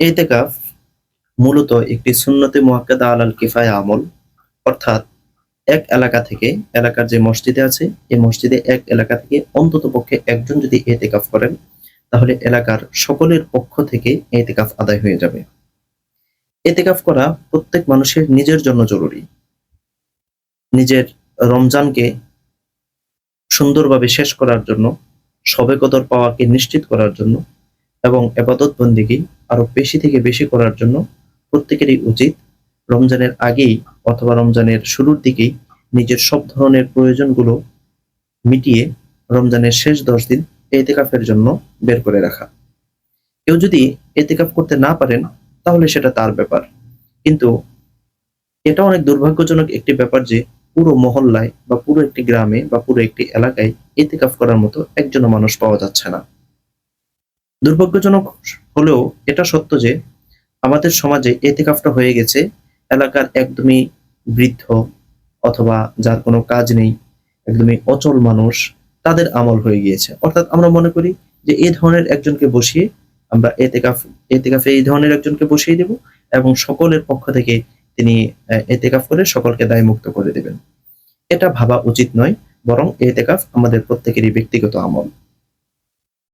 এতেকাফ মূলত একটি সুন্নতে মুআক্কাদা আলাল কিফায়া আমল, অর্থাৎ এক এলাকা থেকে এলাকার যে মসজিদে আছে, এই মসজিদে এক এলাকা থেকে অন্তত পক্ষে একজন যদি এতেকাফ করেন, তাহলে এলাকার সকলের পক্ষ থেকে এতেকাফ আদায় হয়ে যাবে। এতেকাফ করা প্রত্যেক মানুষের নিজের জন্য জরুরি। নিজের রমজানকে সুন্দরভাবে শেষ করার জন্য সবে কদর পাওয়াকে নিশ্চিত করার জন্য এবং এবাদত বন্দিকে আরও বেশি থেকে বেশি করার জন্য প্রত্যেকেরই উচিত রমজানের আগেই অথবা রমজানের শুরুর দিকেই নিজের সব ধরনের প্রয়োজনগুলো মিটিয়ে রমজানের শেষ দশ দিন এতেকাফের জন্য বের করে রাখা। কেউ যদি এতেকাফ করতে না পারেন, তাহলে সেটা তার ব্যাপার। কিন্তু এটা অনেক দুর্ভাগ্যজনক একটি ব্যাপার যে পুরো মহল্লায় বা পুরো একটি গ্রামে বা পুরো একটি এলাকায় এতেকাফ করার মতো একজনও মানুষ পাওয়া যাচ্ছে না। দুর্ভাগ্যজনক হলেও এটা সত্য যে আমাদের সমাজে এতেকাফটা হয়ে গেছে, এলাকার একদমই বৃদ্ধ অথবা যার কোনো কাজ নেই, একদমই অচল মানুষ, তাদের আমল হয়ে গিয়েছে। অর্থাৎ আমরা মনে করি যে এই ধরনের একজনকে বসিয়ে আমরা এতেকাফ, এতেকাফে এই ধরনের একজনকে বসিয়ে দেব এবং সকলের পক্ষ থেকে তিনি এতেকাফ করে সকলকে দায়মুক্ত করে দেবেন। এটা ভাবা উচিত নয়, বরং এতেকাফ আমাদের প্রত্যেকেরই ব্যক্তিগত আমল।